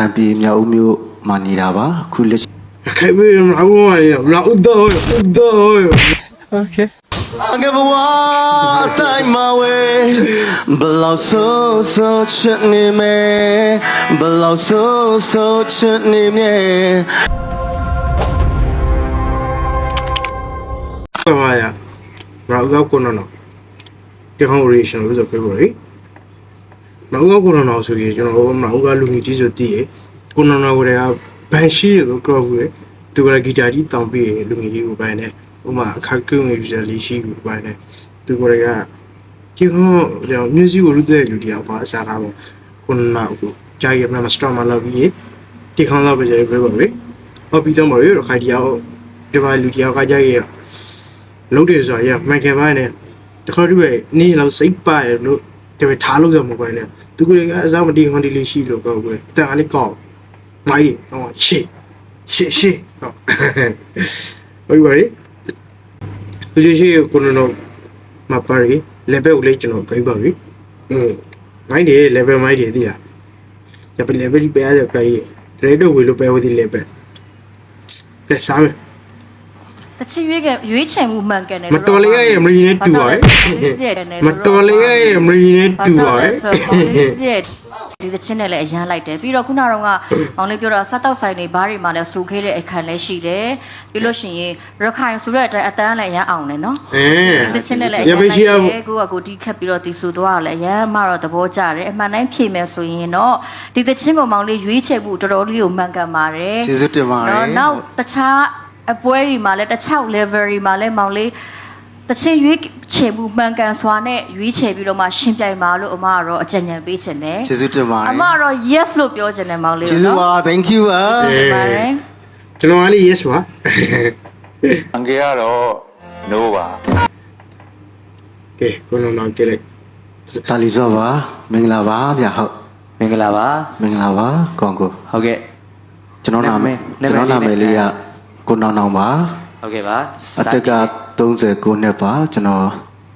ခိုင်ပြည်မြောက်ဦးမြို့မှာနေတာပါအခုလက်ရှိခိုင်ပြီးမဟုတ်ပါဘူးမဟုတ်တော့ဟုတ်တော့ I never walk time my way below so so chit ni me below so so chit ni me ပါပါရမဟုတ်တော့ကိုနော်နော်ဒီဟောရီရှင်လို့ဆိုပြောပါလေ မဟုတ်တော့ကိုနော်နော်ဆိုရင်ကျွန်တော်မဟုတ်ကလူကြီးဆိုတည်ရကိုနော်နော်ကလည်းဘန်ရှိကိုကြောက်ဘူးသူကဂီတာကြီးတောင်းပြီးလူကြီးကိုပိုင်းနေဥမာအခက်ကုန်း user လေးရှိကိုပိုင်းနေသူကလည်းဒီဟောကျွန်တော် music ကိုလူတဲ့လူတယောက်ပါအစားထားပေါ့ကိုနော်နော်ကိုကြာရမှာ strong မလုပ်ပြီးဒီခေါင်းလောက်ပဲပြောပါလေဟောပြီးတော့မရခိုင်တရားဒီပါလူတယောက်ကကြာရလုံးတယ်ဆိုရမှန်ကန်ပါနဲ့တခါတည်းပဲနေလောက်စိတ်ပါရလို့ တပည့်ထားလို့ဆိုမပိုင်းနဲ့သူကလည်းအစားမတီးဟွန်ဒီလေးရှိလို့ပြောကွယ်တန်အားလေးကောက်မိုင်းဟောရှေ့ရှေ့ရှေ့ဟောဘယ်ပါလဲသူရှိကိုနော်မပါရီ level ကိုလေးကျွန်တော်ကြိုက်ပါပြီอืมမိုင်းတယ် level မိုင်းတယ်သိလားရပ level ပဲရပြည့်ရေတော့ဝေလို့ပဲဝဒီ level ကဲစားမယ် တချီရွေးကရွေးချယ်မှုမှန်ကန်တယ်မတော်လေးရဲ့မရီနဲ့တူပါရဲ့မတော်လေးရဲ့မရီနဲ့တူပါရဲ့ဒီတချင်းနဲ့လည်းအရန်လိုက်တယ်ပြီးတော့ခုနကတော့ကမောင်လေးပြောတော့စားတောက်ဆိုင်တွေဘားတွေမှာလည်းစူခဲတဲ့အခန်းလည်းရှိတယ်ပြီးလို့ရှိရင်ရခိုင်ဆိုတဲ့အတိုင်းအတန်းလည်းအရန်အောင်တယ်နော်အဲတချင်းနဲ့လည်းအရရန်ပလိုက်ရှိတရယ်ကိုကကိုတီးခတ်ပြီးတော့တီဆူသွားတယ်အရန်မှတော့သဘောကျတယ်အမှန်တိုင်းဖြေမယ်ဆိုရင်တော့ဒီတချင်းကိုမောင်လေးရွေးချယ်မှုတော်တော်လေးကိုမှန်ကန်ပါတယ်ကျေးဇူးတင်ပါတယ်နော်နောက်တခြား အပွဲတွေမှာလည်းတစ်ချောက် level တွေမှာလည်းမောင်လေးတချင်ရွေးချယ်မှုမှန်ကန်စွာနဲ့ရွေးချယ်ပြီးတော့မှရှင်းပြိုင်ပါလို့အမကတော့အကြံဉာဏ်ပေးချင်တယ်ကျေးဇူးတင်ပါတအယ်မကတော့ yes လို့ပြောချင်တယ်မောင်လေးကျေးဇူးပါ thank you ပါတင်ပါတယ်ကျွန်တော်ကလေး yes ပါအန်ကေကတော့ no ပါကဲကိုနော်နော်ကြည့်လိုက်တာလီစောပါမင်္ဂလာပါဗျဟုတ်မင်္ဂလာပါမင်္ဂလာပါကောင်ကိုဟုတ်ကဲ့ကျွန်တော်နာမည်နာကျွန်မည်တော်နာမည်လေးလေးနဲ့က ကိုနောင်နောင်ပါ ဟုတ်ကဲ့ပါ အသက်က39နှစ်ပါကျွန်တော်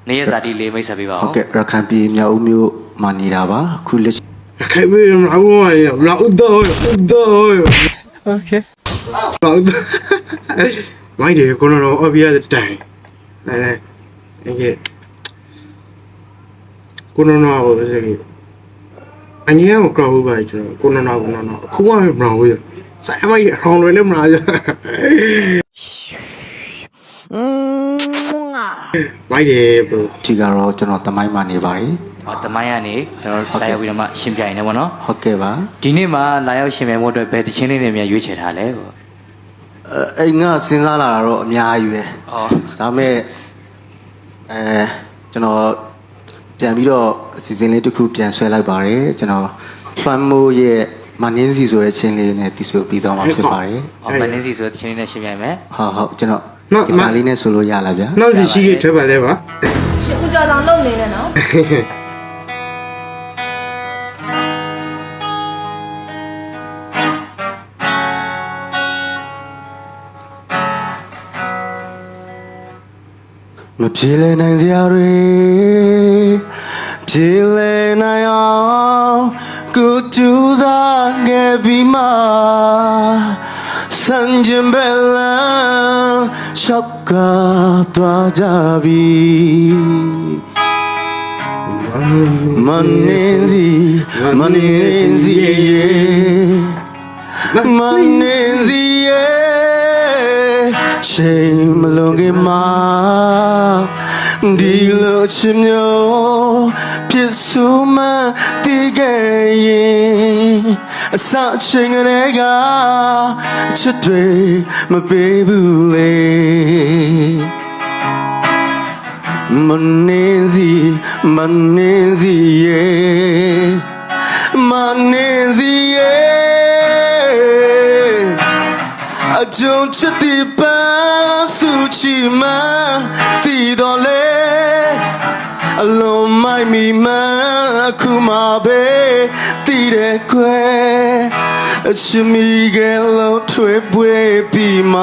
နေရဇာတိလေးမိတ်ဆက်ပေးပါ ဟုတ် ဦး ကဲ့ရခိုင်ပြည်မြောက်ဦးမြို့မှာနေတာပါအခုလက်ရှိ ခိုင်ပြီးမဟုတ်ပါဘူးမဟုတ်တော့ဟုတ်တော့โอเคဟုတ်မိုင်းတယ်ကိုနော်နော် obvious တိုင်အဲအဲကိုနော်နော်ဟိုစကေအငြင်းမကြောက်ဘူးပါကျွန်တော်ကိုနော်နော်ကိုနော်နော်အခုမှမပြောဘူး ဆိုင်မိုင်းရောင်းလွယ်လည်းမလားမိုင်းတယ်ဘို့ဒီကတော့ကျွန်တော်တမိုင်းမှာနေပါတယ်ဟောတမိုင်းကနေကျွန်တော်လာရောက်ပြီးတော့မှရှင်ပြိုင်နေပါတော့ဟုတ်ကဲ့ပါဒီနေ့မှလာရောက်ရှင်ပြိုင်ဖို့အတွက်ဘယ်တချင်းလေးတွေများရွေးချယ်ထားလဲပေါ့အဲအိမ်ကစဉ်းစားလာတာတော့အများကြီးပဲအော်ဒါပေမဲ့အဲကျွန်တော်ပြန်ပြီးတော့အစီအစဉ်လေးတစ်ခုပြန်ဆွဲလိုက်ပါတယ်ကျွန်တော်ဖန်မိုးရဲ့ မနင်းစီဆိုတဲ့ချင်းလေးနဲ့တီးဆိုပြီးတော့မှာဖြစ်ပါတယ်ဟောမနင်းစီဆိုတဲ့တချင်းလေးနဲ့ရှင်ပြိုင်မယ်ဟုတ်ဟုတ်ကျွန်တော်နော်ဒီမလေးနဲ့ဆိုလို့ရလားဗျာနောက်စီရှိခဲ့ထွက်ပါလေပါဦးကျော်ဆောင်လုပ်နေတယ်နော်မပြေလည်နိုင်စရာတွေပြေလည်နိုင်အောင်ကိုကြိုးစားခဲ့ ပြီးမှစံကျင်ဘယ်လမ်းရှောက်ကသွားကြပြီမနေစီမနေစီမနေစီချိန်မလွန်ခင်မှာဒီလိုချင်မျိုး ဖြစ်ဆိုမှတည်ခဲ့ရင်အစချိန်ကလေးကချစ်တွေမပေးဘူးလေမနေစီမနေစီရဲ့မနေစီရဲ့အကြုံချစ်တဲ့ပန်းစုချီမန်းတည်တော်လေ အလုံးမိုက်မီမန်းအခုမှပဲတည်တယ်ခွဲအချစ်မီကလေးထွေးပွေပြီးမှ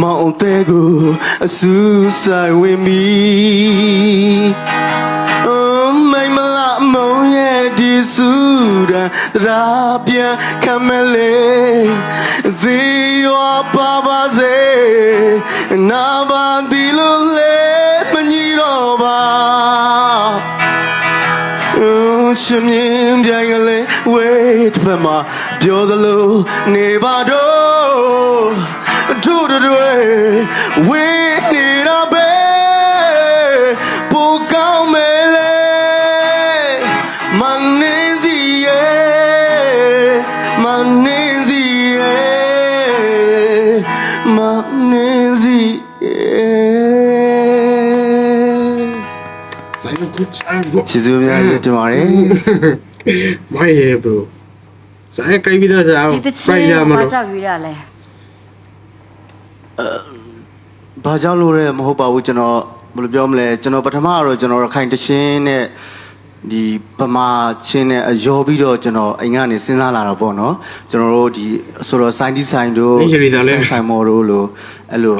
မောင်တဲ့ကိုအဆူဆိုင်ဝင်ပြီ Oh, မိမလာမုံရဲ့ဒီစုတန်ရာပြန်ခံမလဲသေရောပါပါစေနာပါဒီလိုလေမညီတော့ပါ ရှင်မြင်းပြိုင်ကလေးဝေးတစ်ဖက်မှာပြောသလိုနေပါတော့တို့တွေဝေးနေတာ ဆိုင်ကုဆိုင်ကုကျေးဇူးများတင်ပါတယ်မိုင်းရဲ့ bro ဆိုင်ကရိပြီးတော့စားဒီတချပြိုင်င်ရမဘာလို့ကြောက်ရွေးရလဲဘာကြောင့်လို့လဲမဟုတ်ပါဘူးကျွန်တော်ဘယ်လိုပြောမလဲကျွန်တော်ပထမကတော့ကျွန်တော်ရခိုင်တရှင်းနဲ့ဒီပမာချင်းနဲ့အယောပြီးတော့ကျွန်တော်အိမ်ကနေစဉ်းစားလာတာပေါ့နော်ကျွန်တော်တို့ဒီဆိုတော့စိုင်းဒီဆိုင်တို့ဆိုင်ဆိုင်မော်တို့လို့အဲ့လို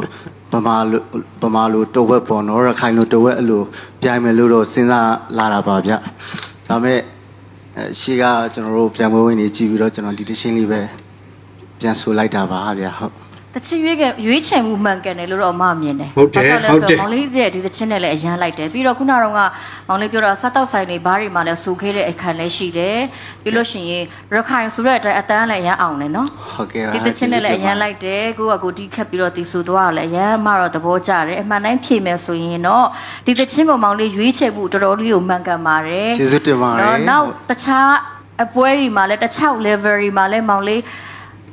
ပမာလိုပမာလိုတဝက်ပေါ့နော်ရခိုင်လိုတဝက်အဲ့လိုပြိုင်မယ်လို့တော့စဉ်းစားလာတာပါဗျဒါပေမဲ့အဲရှေ့ကကျွန်တော်တို့ပြန်ပွဲဝင်နေကြည့်ပြီးတော့ကျွန်တော်ဒီတရှင်းလေးပဲပြန်ဆိုလိုက်တာပါဗျဟုတ် တချင်ရွေးကရွေးချယ်မှုမှန်ကန်တယ်လို့တော့အမမြင်တယ်ဟုတ်တယ်ဘာကြောင့်လဲဟုတ်တယ်ဆိုတော့မောင်လေးတဲ့ဒီတချင်နဲ့လည်းအရန်လိုက်တယ်ပြီးတော့ခုနကတော့ကမောင်လေးပြောတာစားတောက်ဆိုင်တွေဘားတွေမှာလည်းစူခဲတဲ့အခန်းလည်းရှိတယ်ပြီးလို့ရှိရင်ရခိုင်ဆိုတဲ့အတိုင်းအတန်းလည်းအရန်အောင်တယ်နော်ဟုတ်ကဲ့ပါဒီတချင်နဲ့လည်းအရန်လိုက်တယ်ကိုကကိုတီးခတ်ပြီးတော့တီဆူသွားတယ်အရန်မှတော့သဘောကျတယ်အမှန်တိုင်းဖြေမယ်ဆိုရင်တော့ဒီတချင်ကိုမောင်လေးရွေးချယ်မှုတော်တော်လေးကိုမှန်ကန်ပါတယ်ကျေးဇူးတင်ပါတယ်နော်နောက်တခြားအပွဲတွေမှာလည်းတခြား level တွေမှာလည်းမောင်လေး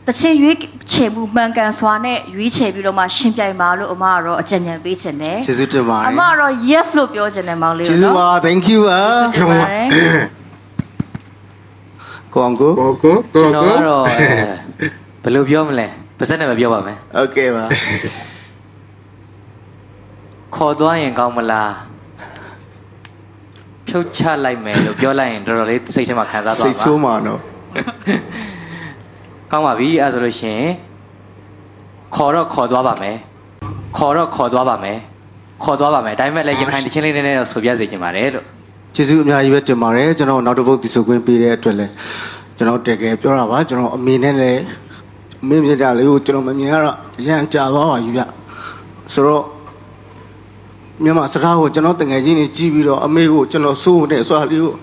တချင်ရွေးချယ်မှုမှန်ကန်စွာနဲ့ရွေးချယ်ပြီးတော့မှရှင်းပြိုင်ပါလို့အမကတော့အကြံဉာဏ်ပေးချင်တယ် ကျေးဇူးတင်ပါတယ် အမကတော့ yes လို့ပြောချင်တယ်မောင်လေး ကျေးဇူးပါ thank you ပါ ကျေးဇူးပါတယ် ကိုအောင်ကို ကိုကိုကို ကျွန်တော် ကို ကတော့အဲဘယ်လိုပြောမလဲပါစက်နဲ့ပဲပြောပါမယ် โอเคပါ ခေါ်သွားရင်ကောင်းမလားဖြုတ်ချလိုက်မယ်လို့ပြောလိုက်ရင်တော်တော်လေးစိတ်ထဲမှာခံစားသွား စိတ်ဆိုး ပါ မှာနော် ကောင်းပါပြီအဲဒါဆိုလို့ရှိရင်ခေါ်တော့ခေါ်သွားပါမယ်ခေါ်တော့ခေါ်သွားပါမယ်ခေါ်သွားပါမယ်ဒါပေမဲ့လည်းရခိုင်တချင်းလေးနည်းနည်းတော့ဆိုပြစေချင်ပါတယ်လို့ကျေးဇူးအများကြီးပဲတင်ပါတယ်ကျွန်တော်နောက်တစ်ပုတ်ဒီဆိုခွင့်ပေးတဲ့အတွက်လည်းကျွန်တော်တကယ်ပြောတာပါကျွန်တော်အမေနဲ့လည်းအမေပြတာလေးကိုကျွန်တော်မမြင်ရတော့ရမ်းကြာသွားပါပြီဗျဆိုတော့မြန်မာစကားကိုကျွန်တော်တငယ်ချင်းတွေကြည့်ပြီးတော့အမေကိုကျွန်တော်စိုးတဲ့ဆွာလေးကို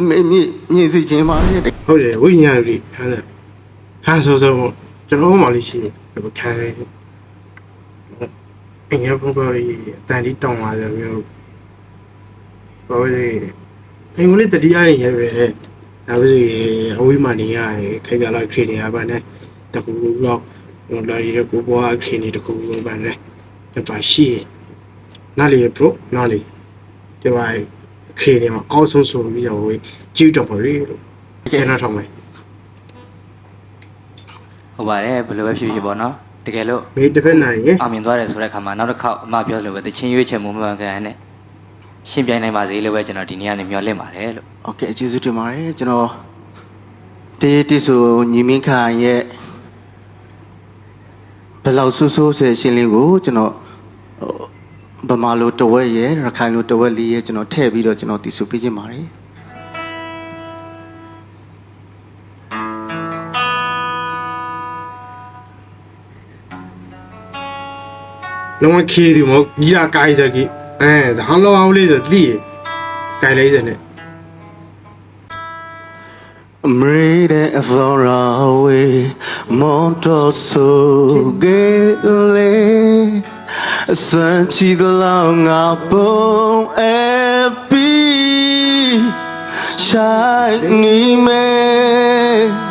အမေမြင့်မြင့်စီခြင်းပါလေဟုတ်တယ်ဝိညာဉ်ရီဟာ ဟာဆိုဆိုကျွန်တော်မှလေးရှိတယ်ဘယ်ခံလဲအင်္ဂါပေါ်ပေါ်ရီတန်တီတောင်းလာတယ်မျိုးဘာလဲအင်္ဂလိပ်တတိယရင်ရဲ့ပဲဒါပဲအဝိမာနီရခိုင်ကြလာခင်းနေရပါနဲ့တကူတော့ဟိုလာရီကိုဘွားခင်းနေတကူပါနဲ့တပါရှိနားလေပရိုနားလေဒီပါခင်းနေမှာအောက်ဆုံးဆိုပြီးတော့ကြည့်တော့ပါလေလို့ဆယ်နာထောင်းမယ် ဟုတ်ပါတယ်ဘယ်လိုပဲဖြစ်ဖြစ်ပေါ့နော်တကယ်လို့ မေးတစ်ဖက်နိုင်ရင် အောင်မြင်သွားတယ်ဆိုတဲ့အခါမှာနောက်တစ်ခေါက်အမပြောသလိုပဲတချင်းရွေးချယ်မှုမှန်ကန်နဲ့ရှင်းပြနိုင်ပါစေလို့ပဲကျွန်တော်ဒီနေ့ကနေမျှော်လင့်ပါတယ်လို့ โอเคကျေးဇူးတင်ပါတယ်ကျွန်တော်တေးတေးဆိုညီမင်းခါရဲ့ဘယ်လောက်ဆူဆူဆယ်ရှင်းလေးကိုကျွန်တော်ဟိုဗမာလိုတဝက်ရဲ့ရခိုင်လိုတဝက်လေးရဲ့ကျွန်တော်ထည့်ပြီးတော့ကျွန်တော်တီးဆူပေးခြင်းပါတယ် လုံးဝခေးသူမဟုတ်ကြီးတာကိုင်းစကြီးအဲဒါဟောင်းလောင်းလေးဆိုတိကိုင်းလေးစနဲ့ Made it far away, Monto so gay. Sanchi the long apple epi shiny man.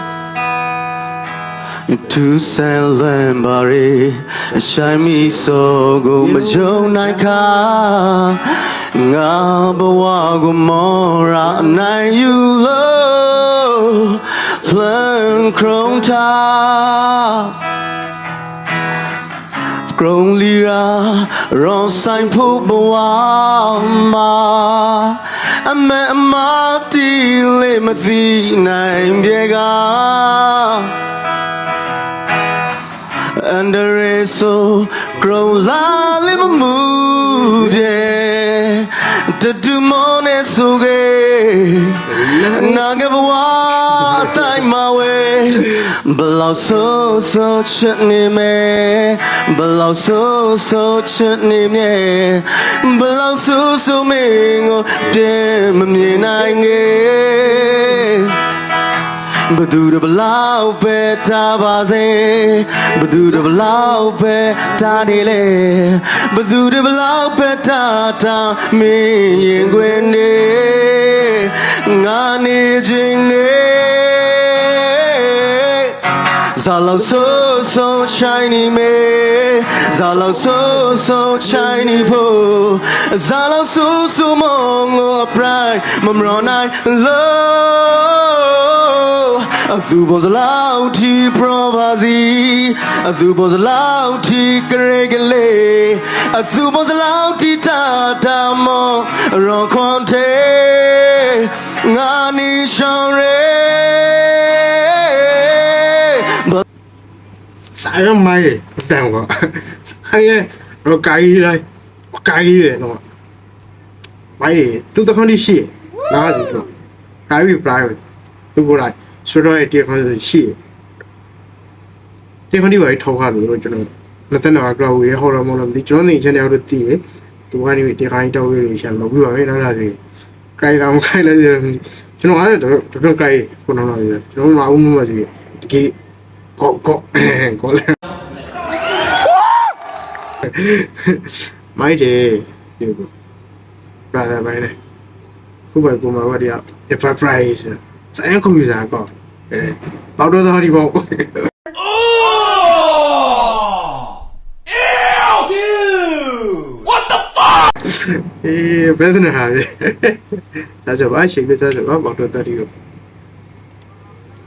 To Salem Bari Shine me so go Majo Naika Nga Bawa go Mora Nai you love Plan Krong Ta กรงลีรารองสายผู้บวามาအမအမတီလေးမသိနိုင်ပြေက mood yeah တတူမောနဲ့ဆိုခဲ့နာကဘဝတိုင်းမှာဝဲဘလောက်ဆိုဆိုချစ်နေမယ်ဘလောက်ဆိုဆိုချစ်နေမြဲဘလောက်ဆိုဆိုမင်းကိုပြန်မမြင်နိုင်ငယ် ဘဒူရဘလောက်ပဲတာပါစေဘဒူရဘလောက်ပဲတာနေလေဘဒူရဘလောက်ပဲတာတာမင်းရင်ခွင်နေငါနေခြင်းငယ် ဇာလောက်ဆိုဆို shiny me ဇာလောက်ဆိုဆို shiny ဖို့ဇာလောက်ဆိုဆိုမငို pride မမရောနိုင် love အသူပေါ်စလောက်တီ provacy အသူပေါ်စလောက်တီကရေကလေးအသူပေါ်စလောက်တီတာတာမောရောခွန်တဲ့ငါနီရှောင်းရဲ ဆိုင်ရမိုင်းအတန်ကွာဆိုင်ရတော့ကာကြီးလိုက်ကာကြီးရတော့မိုင်းသူတခွန်ဒီရှိနားစီတော့ကာကြီး private သူကိုလိုက်ဆိုတော့ဒီခွန်ရှိဒီခွန်ဒီဘာထောက်ခါလို့ကျွန်တော်မတနာကလောက်ရဟောရမလို့ဒီကျွန်တော်နေချင်တယ်လို့တည်ရသူကနေဒီခိုင်းတောက်ရလို့ရှာလို့ပြီးပါပဲနောက်လာစီကြိုင်တော့ခိုင်းလဲကျွန်တော်အဲ့တော့တော့ကြိုင်ခုနကကျွန်တော်မအောင်မမစီတကယ် ကောကောကောလဲမိုက်တယ်ဒီကို brother ဘိုင်းလေခုပဲကိုမှာဝတ်ရ if I price ဆိုင်ကွန်ပျူတာကောအဲပေါတော့တော်ဒီပေါ့အေးဘယ်နဲ့ဟာလဲစားကြပါရှိပြီစားကြပါပေါတော့တော်ဒီကို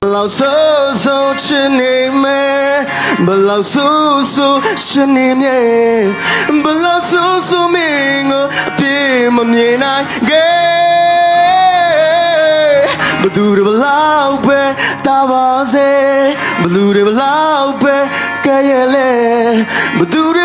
ဘလောက်ဆိုဆိုချင်နေမယ်ဘလောက်ဆိုဆိုရှင်နေမြဲဘလောက်ဆိုဆိုမင်းကိုအပြေမမြင်နိုင်ခဲ့ဘသူတွေဘလောက်ပဲတာပါစေဘလူတွေဘလောက်ပဲကဲရဲ့လေဘသူတွေ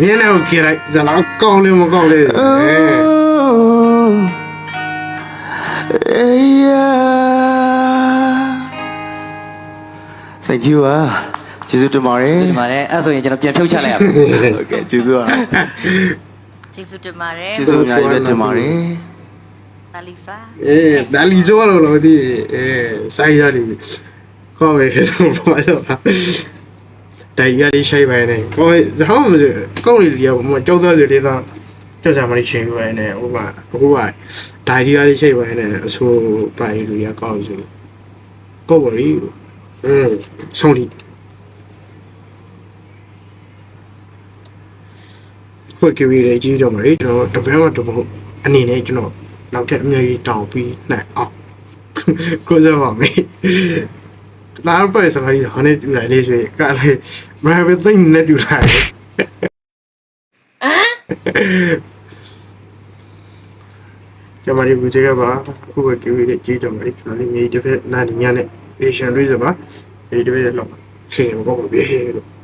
နေ နင်းလည်းကြည့်လိုက်ဇလာကောင်းလေးမကောင်းလေးအဲ Thank you อ่ะကျေးဇူးတင်ပါတယ် ဒီမှာလည်းအဲ့ဆိုရင်ကျွန်တော်ပြန်ဖြုတ်ချလိုက်ရမယ် ဟုတ်ကဲ့ကျေးဇူးอ่ะ ကျေးဇူးတင်ပါတယ် ကျေးဇူးအများကြီးပဲတင်ပါတယ် တာလီစာ အေးဒါလီဆိုတော့လို့ဒီအဲဆိုင်ရည်ခေါ်ပဲတော့ဘာလို့လဲ တိုင်ရလေးရှိုက်ပါနေကိုယ်ဇောင်းမကောင်းလေးတွေကမကြောက်သားစတွေတော့ကြောက်စားမလေးချင်းပဲနေဟိုကဟိုကဒိုင်ဒီရလေးရှိုက်ပါနေအဆိုပိုင်လူရကောင်းဆိုကိုယ်ရီอืมဆုံးလီခွက်ကရီလေးကြီးတော့မလေးကျွန်တော်တပန်းမတပုတ်အနေနဲ့ကျွန်တော်နောက်ထပ်အများကြီးတောင်းပြီးနိုင်အောင်ကိုစားပါမယ် လာပဲစကားကြီးဟောနေတူလိုက်လေးဆိုရင်ကလည်းမဘယ်သိနေတူလိုက်ကျမတို့ကြည့်ကြပါခုပဲကြည့်ရကြည့်တော့မယ်ကျွန်တော်လည်းမြေတစ်ဖက်နားညနဲ့ patient တွေးစပါဒီတစ်